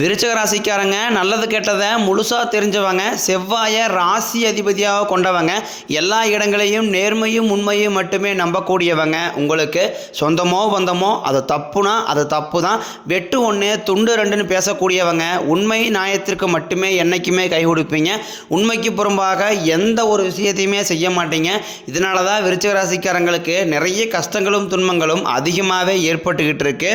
விருச்சக ராசிக்காரங்க நல்லது கெட்டதை முழுசாக தெரிஞ்சவங்க செவ்வாயை ராசி அதிபதியாக கொண்டவங்க எல்லா இடங்களையும் நேர்மையும் உண்மையும் மட்டுமே நம்பக்கூடியவங்க. உங்களுக்கு சொந்தமோ பந்தமோ அது தப்புனா அது தப்பு தான் வெட்டு ஒன்று துண்டு ரெண்டுன்னு பேசக்கூடியவங்க உண்மை நியாயத்திற்கு மட்டுமே என்றைக்குமே கை கொடுப்பீங்க. உண்மைக்கு புறம்பாக எந்த ஒரு விஷயத்தையுமே செய்ய மாட்டீங்க. இதனால தான் விருச்சக ராசிக்காரங்களுக்கு நிறைய கஷ்டங்களும் துன்பங்களும் அதிகமாகவே ஏற்பட்டுக்கிட்டு இருக்கு.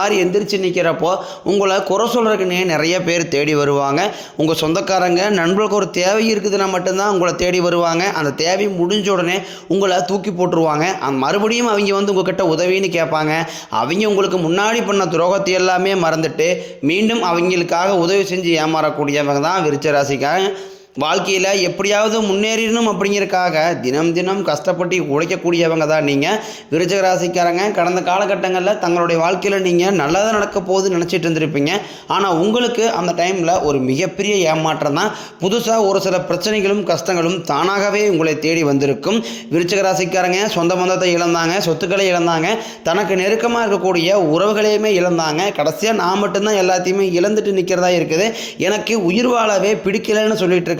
மாதிரி எந்திரிச்சு நிற்கிறப்போ உங்களை குறை சொல்கிறதுக்குன்னே நிறைய பேர் தேடி வருவாங்க. உங்கள் சொந்தக்காரங்க நண்பர்களுக்கு ஒரு தேவை இருக்குதுன்னா மட்டும்தான் உங்களை தேடி வருவாங்க. அந்த தேவை முடிஞ்ச உடனே உங்களை தூக்கி போட்டுருவாங்க. அந்த மறுபடியும் அவங்க வந்து உங்ககிட்ட உதவின்னு கேட்பாங்க. அவங்க உங்களுக்கு முன்னாடி பண்ண துரோகத்தை எல்லாமே மறந்துட்டு மீண்டும் அவங்களுக்காக உதவி செஞ்சு ஏமாறக்கூடியவங்க தான் விருச்ச ராசிக்காக வாழ்க்கையில் எப்படியாவது முன்னேறிடணும் அப்படிங்கிறக்காக தினம் தினம் கஷ்டப்பட்டு உழைக்கக்கூடியவங்க தான் நீங்கள் விருச்சக ராசிக்காரங்க கடந்த காலகட்டங்களில் தங்களுடைய வாழ்க்கையில் நீங்கள் நல்லதாக நடக்க போகுதுன்னு நினச்சிட்டு இருந்திருப்பீங்க. ஆனால் உங்களுக்கு அந்த டைமில் ஒரு மிகப்பெரிய ஏமாற்றம் தான். புதுசாக ஒரு சில பிரச்சனைகளும் கஷ்டங்களும் தானாகவே உங்களை தேடி வந்திருக்கும். விருச்சக ராசிக்காரங்க சொந்த பந்தத்தை இழந்தாங்க சொத்துக்களை இழந்தாங்க தனக்கு நெருக்கமாக இருக்கக்கூடிய உறவுகளையுமே இழந்தாங்க. கடைசியாக நான் மட்டும்தான் எல்லாத்தையுமே இழந்துட்டு நிற்கிறதா இருக்குது. எனக்கு உயிர் வாழவே பிடிக்கலைன்னு சொல்லிட்டு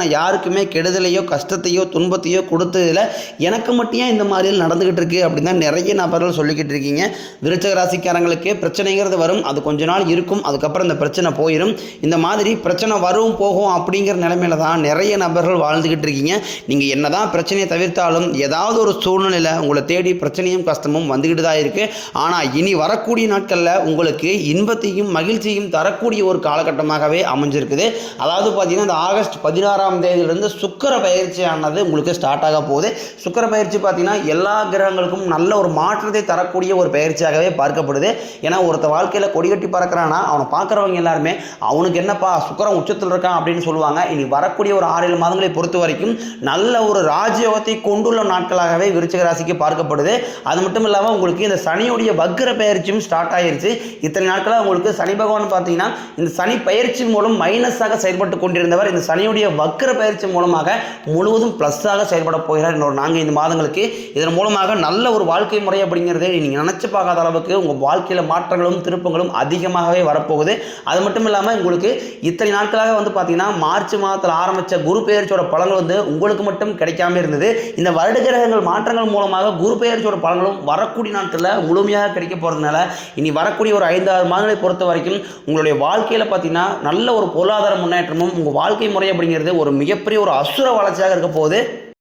நான் யாருக்குமே கெடுதலையோ கஷ்டத்தையோ துன்பத்தையோ கொடுத்ததில் எனக்கு மட்டும் ஏன் இந்த மாதிரி நடந்துக்கிட்டு இருக்கு அப்படின்னு தான் நிறைய நபர்கள் சொல்லிக்கிட்டு இருக்கீங்க. விருச்சக ராசிக்காரங்களுக்கு பிரச்சனைங்கிறது வரும். அது கொஞ்ச நாள் இருக்கும். அதுக்கப்புறம் இந்த பிரச்சனை போயிடும் இந்த மாதிரி பிரச்சனை வரும் போகும் அப்படிங்கிற நிலைமையில தான் நிறைய நபர்கள் வாழ்ந்துக்கிட்டு இருக்கீங்க. நீங்கள் என்னதான் பிரச்சனையை தவிர்த்தாலும் ஏதாவது ஒரு சூழ்நிலையில் உங்களை தேடி பிரச்சனையும் கஷ்டமும் வந்துக்கிட்டு தான் இருக்குது ஆனால் இனி வரக்கூடிய நாட்களில் உங்களுக்கு இன்பத்தையும் மகிழ்ச்சியும் தரக்கூடிய ஒரு காலகட்டமாகவே அமைஞ்சிருக்குது. அதாவது பார்த்தீங்கன்னா இந்த ஆகஸ்ட் பதினாறாம் தேதியிலிருந்து சுக்கர பயிற்சியானது உங்களுக்கு ஸ்டார்ட் ஆக போகுது. சுக்கர பயிற்சி பார்த்தீங்கன்னா எல்லா கிரகங்களுக்கும் நல்ல ஒரு மாற்றத்தை தரக்கூடிய ஒரு பயிற்சியாகவே பார்க்கப்படுது. ஏன்னா ஒருத்த வாழ்க்கையில் கொடிகட்டி பறக்கிறான்னா அவனை பார்க்குறவங்க எல்லாருமே அவனுக்கு என்னப்பா சுக்கரம் உச்சத்தில் இருக்கான் அப்படின்னு சொல்லுவாங்க. இனி வரக்கூடிய ஒரு ஆறு ஏழு மாதங்களை பொறுத்த வரைக்கும் நல்ல ஒரு ராஜயோகத்தை கொண்டுள்ள நாட்களாகவே விருச்சிக ராசிக்கு பார்க்கப்படுது. அது மட்டும் இல்லாமல் உங்களுக்கு இந்த சனியுடைய வக்ர பயிற்சியும் ஸ்டார்ட் ஆயிருச்சு. இத்தனை நாட்களாக உங்களுக்கு சனி பகவான் பார்த்தீங்கன்னா இந்த சனி பயிற்சி மூலம் மைனஸாக செயல்பட்டு கொண்டிருந்தவர் இந்த சனியுடைய வக்கர பயிற்சி மூலமாக முழுவதும் ப்ளஸ்ஸாக செயல்பட போகிறார் இன்னொரு நான்கைந்து மாதங்களுக்கு. இதன் மூலமாக நல்ல ஒரு வாழ்க்கை முறை அப்படிங்கிறது நீங்கள் நினச்சி பார்க்காத அளவுக்கு உங்கள் வாழ்க்கையில் மாற்றங்களும் திருப்பங்களும் அதிகமாகவே வரப்போகுது. அது மட்டும் இல்லாமல் உங்களுக்கு இத்தனை நாட்களாக வந்து பார்த்தீங்கன்னா மார்ச் மாதத்தில் ஆரம்பித்த குரு பெயர்ச்சியோட பலன்கள் வந்து உங்களுக்கு மட்டும் கிடைக்காம இருந்தது. இந்த வருட கிரகங்கள் மாற்றங்கள் மூலமாக குரு பெயர்ச்சியோட பலன்களும் வரக்கூடிய நாட்களில் முழுமையாக கிடைக்க போகிறதுனால இனி வரக்கூடிய ஒரு ஐந்தாறு மாதங்களை பொறுத்த வரைக்கும் உங்களுடைய வாழ்க்கையில் பார்த்தீங்கன்னா நல்ல ஒரு பொருளாதார முன்னேற்றமும் உங்கள் வாழ்க்கை முறை அப்படிங்கிறது ஒரு மிகப்பெரிய ஒரு அசுர வளர்ச்சியாக இருக்க போகுது.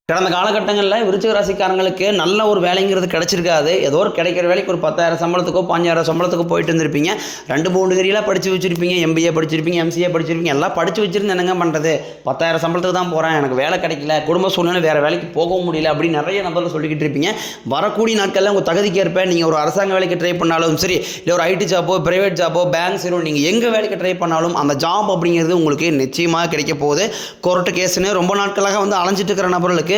கடந்த காலகட்டங்களில் விருச்சிக ராசிக்காரங்களுக்கு நல்ல ஒரு வேலைங்கிறது கிடைச்சிருக்காது. ஏதோ ஒரு கிடைக்கிற வேலைக்கு ஒரு பத்தாயிரம் சம்பளத்துக்கோ பாஞ்சாயிரம் சம்பளத்துக்கோ போயிட்டு இருந்திருப்பீங்க. ரெண்டு மூணு டிகிரிலாம் படித்து வச்சுருப்பீங்க. எம்பிஏ படிச்சிருப்பீங்க எம்சிஏ படிச்சிருப்பீங்க. எல்லாம் படித்து வச்சிருந்து என்னங்க பண்ணுறது பத்தாயிரம் சம்பளத்துக்கு தான் போகிறேன் எனக்கு வேலை கிடைக்கல. குடும்ப சூழ்நிலை வேறு வேலைக்கு போகவும் முடியல அப்படின்னு நிறைய நபர்கள் சொல்லிக்கிட்டு இருப்பீங்க. வரக்கூடிய நாட்களில் உங்கள் தகுதிக்கு ஏற்ப நீங்கள் ஒரு அரசாங்க வேலைக்கு ட்ரை பண்ணாலும் சரி இல்லை ஒரு ஐடி ஜாப்போ பிரைவேட் ஜாப்போ பேங்க் சரி நீங்கள் எங்கே வேலைக்கு ட்ரை பண்ணாலும் அந்த ஜாப் அப்படிங்கிறது உங்களுக்கு நிச்சயமாக கிடைக்க போகுது. கோர்ட்டு கேஸ்னு ரொம்ப நாட்களாக வந்து அலைஞ்சிட்டு இருக்கிற நபர்களுக்கு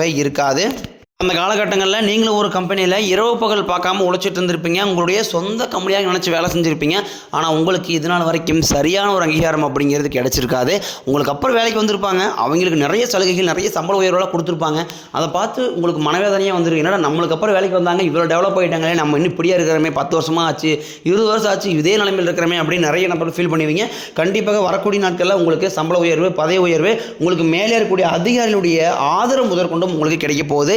இருக்காது. அந்த காலகட்டங்களில் நீங்களும் ஒரு கம்பெனியில் இரவு பகல் பார்க்காம உழைச்சிட்டு இருந்திருப்பீங்க. உங்களுடைய சொந்த கம்பெனியாக நினச்சி வேலை செஞ்சுருப்பீங்க. ஆனால் உங்களுக்கு இது நாள் வரைக்கும் சரியான ஒரு அங்கீகாரம் அப்படிங்கிறது கிடச்சிருக்காது. உங்களுக்கு அப்புறம் வேலைக்கு வந்திருப்பாங்க. அவங்களுக்கு நிறைய சலுகைகள் நிறைய சம்பள உயர்வெல்லாம் கொடுத்துருப்பாங்க. அதை பார்த்து உங்களுக்கு மனவேதனையாக வந்துருக்கு என்னடா நம்மளுக்கு அப்புறம் வேலைக்கு வந்தாங்க இவ்வளோ டெவலப் ஆகிட்டாங்களே நம்ம இன்னும் இப்படியே இருக்கிறமே பத்து வருஷமாக ஆச்சு இருபது வருஷம் ஆச்சு இதே நிலைமையில் இருக்கிறமே அப்படின்னு நிறைய நபர்கள் ஃபீல் பண்ணுவீங்க. கண்டிப்பாக வரக்கூடிய நாட்களில் உங்களுக்கு சம்பள உயர்வு பதவி உயர்வு உங்களுக்கு மேலே இருக்கக்கூடிய அதிகாரிகளுடைய ஆதரவு முதற்கொண்டும் உங்களுக்கு கிடைக்க போகுது.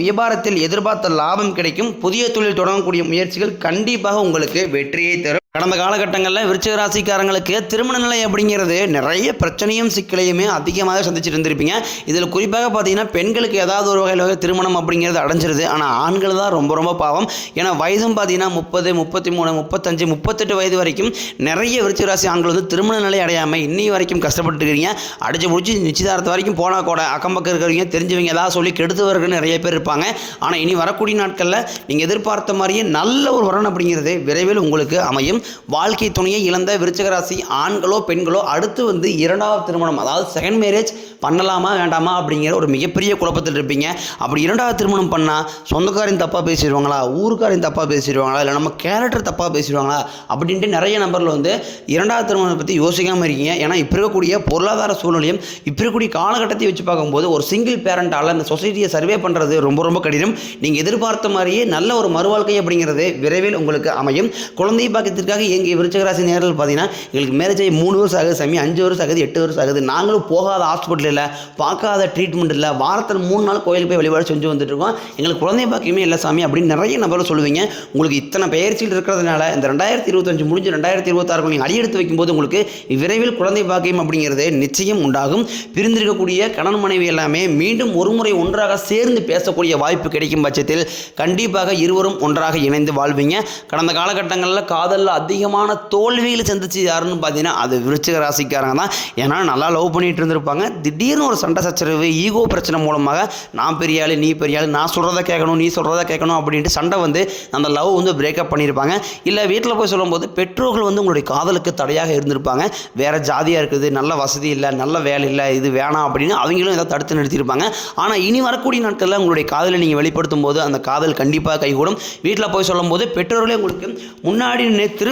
வியாபாரத்தில் எதிர்பார்த்த லாபம் கிடைக்கும். புதிய தொழில் தொடங்கக்கூடிய முயற்சிகள் கண்டிப்பாக உங்களுக்கு வெற்றியை தரும். கடந்த காலகட்டங்களில் விருச்சிக ராசிக்காரங்களுக்கு திருமண நிலை அப்படிங்கிறது நிறைய பிரச்சனையும் சிக்கலையுமே அதிகமாக சந்திச்சுட்டு இருந்திருப்பீங்க. இதில் குறிப்பாக பார்த்தீங்கன்னா பெண்களுக்கு ஏதாவது ஒரு வகையில் திருமணம் அப்படிங்கிறது அடைஞ்சிருது. ஆனால் ஆண்கள் தான் ரொம்ப ரொம்ப பாவம். ஏன்னா வயதும் பார்த்தீங்கன்னா முப்பது முப்பத்தி மூணு முப்பத்தஞ்சு முப்பத்தெட்டு வயது வரைக்கும் நிறைய விருச்சிக ராசி ஆண்கள் வந்து திருமண நிலை அடையாமல் இன்னி வரைக்கும் கஷ்டப்பட்டுருக்கிறீங்க அடிச்சு முடிச்சு நிச்சயதார்த்தம் வரைக்கும் போனால் கூட அக்கம் பக்கம் இருக்கிறவங்க தெரிஞ்சவங்க ஏதாவது சொல்லி கெடுத்தவர்கள் நிறைய பேர் இருப்பாங்க. ஆனால் இனி வரக்கூடிய நாட்களில் நீங்கள் எதிர்பார்த்த மாதிரியே நல்ல ஒரு வரன் அப்படிங்கிறது விரைவில் உங்களுக்கு அமையும். வாழ்க்கை துணையை இழந்த விருச்சகராசி ஆண்களோ பெண்களோ அடுத்து வந்து இரண்டாவது திருமணம் அதாவது செகண்ட் மேரேஜ் பண்ணலாமா வேண்டாமா அப்படிங்கிற ஒரு மிகப்பெரிய குழப்பத்தில் இருப்பீங்க. அப்படி இரண்டாவது திருமணம் பண்ணால் சொந்தக்காரையும் தப்பாக பேசிடுவாங்களா? ஊருக்காரையும் தப்பாக பேசிடுவாங்களா? இல்லை நம்ம கேரக்டர் தப்பாக பேசிடுவாங்களா? அப்படின்ட்டு நிறைய நம்பரில் வந்து இரண்டாவது திருமணத்தை பற்றி யோசிக்காமல் இருக்கீங்க. ஏன்னா இப்போ இருக்கக்கூடிய பொருளாதார சூழ்நிலையும் இப்போ இருக்கக்கூடிய காலகட்டத்தை வச்சு பார்க்கும்போது ஒரு சிங்கிள் பேரண்டால் இந்த சொசைட்டியை சர்வே பண்ணுறது ரொம்ப ரொம்ப கடினம். நீங்கள் எதிர்பார்த்த மாதிரியே நல்ல ஒரு மறுவாழ்க்கை அப்படிங்கிறது விரைவில் உங்களுக்கு அமையும். குழந்தை இதுக்காக எங்கள் விருச்சகராசி நேரில் பார்த்தீங்கன்னா எங்களுக்கு மேரேஜ் ஆகி மூணு வருஷம் ஆகுது சாமி அஞ்சு வருஷம் ஆகுது எட்டு வருஷம் ஆகுது. நாங்களும் போகாத ஹாஸ்பிட்டல் இல்லை பார்க்காத ட்ரீட்மெண்ட் இல்லை. வாரத்தில் மூணு நாள் கோயிலுக்கு போய் வழிபாடு செஞ்சு வந்துட்டு இருக்கோம். எங்களுக்கு குழந்தை பாக்கியமே இல்லை சாமி அப்படின்னு நிறைய நபர்கள் சொல்லுவீங்க. உங்களுக்கு இத்தனை பயிற்சியில் இருக்கிறதுனால இந்த ரெண்டாயிரத்தி இருபத்தஞ்சு முடிஞ்சு ரெண்டாயிரத்தி இருபத்தாறு நீங்கள் அடியெடுத்து வைக்கும்போது உங்களுக்கு விரைவில் குழந்தை பாக்கியம் அப்படிங்கிறது நிச்சயம் உண்டாகும். பிரிந்திருக்கக்கூடிய கணவன் மனைவி எல்லாமே மீண்டும் ஒருமுறை ஒன்றாக சேர்ந்து பேசக்கூடிய வாய்ப்பு கிடைக்கும் பட்சத்தில் கண்டிப்பாக இருவரும் ஒன்றாக இணைந்து வாழ்வீங்க. கடந்த காலகட்டங்களில் காதலில் அதிகமான தோல்விகளை சந்திச்சு யாருன்னு பார்த்தீங்கன்னா அது விருச்சிக ராசிக்காரங்க தான். ஏன்னா நல்லா லவ் பண்ணிட்டு இருந்திருப்பாங்க. திடீர்னு ஒரு சண்டை சச்சரவு ஈகோ பிரச்சனை மூலமாக நான் பெரிய ஆளு நீ பெரிய ஆளு நான் சொல்கிறத கேட்கணும் நீ சொல்கிறத கேட்கணும் அப்படின்ட்டு சண்டை வந்து அந்த லவ் வந்து பிரேக்கப் பண்ணியிருப்பாங்க. இல்லை வீட்டில் போய் சொல்லும்போது பெற்றோர்கள் வந்து உங்களுடைய காதலுக்கு தடையாக இருந்திருப்பாங்க. வேறு ஜாதியாக இருக்குது நல்ல வசதி இல்லை நல்ல வேலை இல்லை இது வேணாம் அப்படின்னு அவங்களும் எதாவது தடுத்து நிறுத்தியிருப்பாங்க. ஆனால் இனி வரக்கூடிய நாட்களில் உங்களுடைய காதலை நீங்கள் வெளிப்படுத்தும் போது அந்த காதல் கண்டிப்பாக கைகூடும். வீட்டில் போய் சொல்லும்போது பெற்றோர்களே உங்களுக்கு முன்னாடி நின்று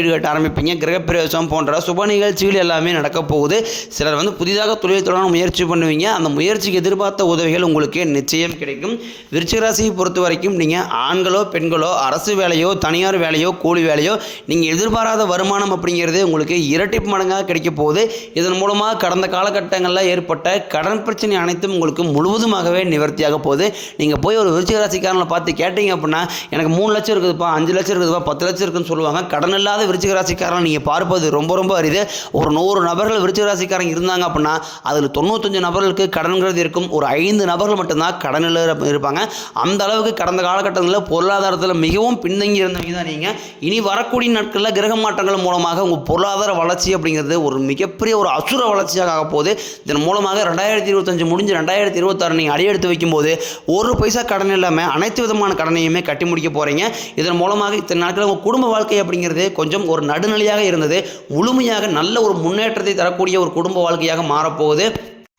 வீடு கட்ட ஆரம்பிப்பீங்க. கிரகப்பிரவேசம் போன்ற சுப நிகழ்ச்சிகள் எல்லாமே நடக்க போகுது. சிலர் வந்து புதிதாக தொழில் தொடங்க முயற்சி பண்ணுவீங்க. அந்த முயற்சிக்கு எதிர்பார்த்த உதவிகள் உங்களுக்கு நிச்சயம் கிடைக்கும். விருச்சிகராசியை பொறுத்த வரைக்கும் நீங்கள் ஆண்களோ பெண்களோ அரசு வேலையோ தனியார் வேலையோ கூலி வேலையோ நீங்கள் எதிர்பாராத வருமானம் அப்படிங்கிறது உங்களுக்கு இரட்டிப்பு மடங்காக கிடைக்க போகுது. இதன் மூலமாக கடந்த காலகட்டங்களில் ஏற்பட்ட கடன் பிரச்சனை அனைத்தும் உங்களுக்கு முழுவதுமாகவே நிவர்த்தியாக போகுது. நீங்கள் போய் ஒரு விருச்சிக ராசிக்காரனை பார்த்து கேட்டீங்க அப்படின்னா எனக்கு மூணு லட்சம் இருக்குதுப்பா அஞ்சு லட்சம் இருக்குதுப்பா பத்து லட்சம் இருக்குன்னு சொல்லுவாங்க. கடன் இல்லாத விருச்சிகராசிக்காரன் நீங்கள் பார்ப்பது ரொம்ப ரொம்ப அரிது. ஒரு நூறு நபர்கள் விருச்சிக ராசிக்காரங்க இருந்தாங்க அப்படின்னா அதில் தொண்ணூத்தஞ்சு நபர்களுக்கு கடன்கிறது இருக்கும். ஒரு ஐந்து நபர்கள் மட்டும்தான் கடனில் இருப்பாங்க. அந்த அளவுக்கு கடந்த காலகட்டங்களில் பொருளாதாரத்தில் மிகவும் பின்தங்கி இருந்தவங்க தான் நீங்கள் இனி வரக்கூடிய நாட்களில் கிரக மாற்றங்கள் மூலமாக உங்கள் பொருளாதார வளர்ச்சி அப்படிங்கிறது ஒரு மிகப்பெரிய ஒரு அசுர வளர்ச்சியாக ஆக போகுது. இதன் மூலமாக ரெண்டாயிரத்தி இருபத்தஞ்சு முடிஞ்சு ரெண்டாயிரத்தி இருபத்தாறு நீங்கள் அடியெடுத்து வைக்கும்போது ஒரு பைசா கடன் இல்லாமல் அனைத்து விதமான கடனையுமே கட்டி முடிக்க போகிறீங்க இதன் மூலமாக இத்தனை நாட்கள் உங்கள் குடும்ப வாழ்க்கை அப்படிங்கிறது கொஞ்சம் கொஞ்சம் ஒரு நடுநிலையாக இருந்தது. முழுமையாக நல்ல ஒரு முன்னேற்றத்தை தரக்கூடிய ஒரு குடும்ப வாழ்க்கையாக மாறப்போகுது.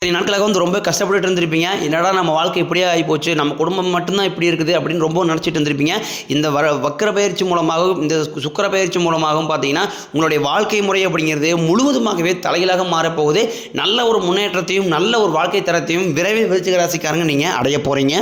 சரி நாட்களாக வந்து ரொம்ப கஷ்டப்பட்டு இருந்திருப்பீங்க. என்னடா நம்ம வாழ்க்கை இப்படியே ஆகிப்போச்சு. நம்ம குடும்பம் மட்டும்தான் இப்படி இருக்குது அப்படின்னு ரொம்ப நினச்சிட்டு இருந்திருப்பீங்க. இந்த வர வக்கர பயிற்சி மூலமாகவும் இந்த சுக்கர பயிற்சி மூலமாகவும் பார்த்தீங்கன்னா உங்களுடைய வாழ்க்கை முறை அப்படிங்கிறது முழுவதுமாகவே தலைகளாக மாறப்போகுது. நல்ல ஒரு முன்னேற்றத்தையும் நல்ல ஒரு வாழ்க்கை தரத்தையும் விரைவில் விருச்சிக ராசிக்காரங்க நீங்கள் அடைய போகிறீங்க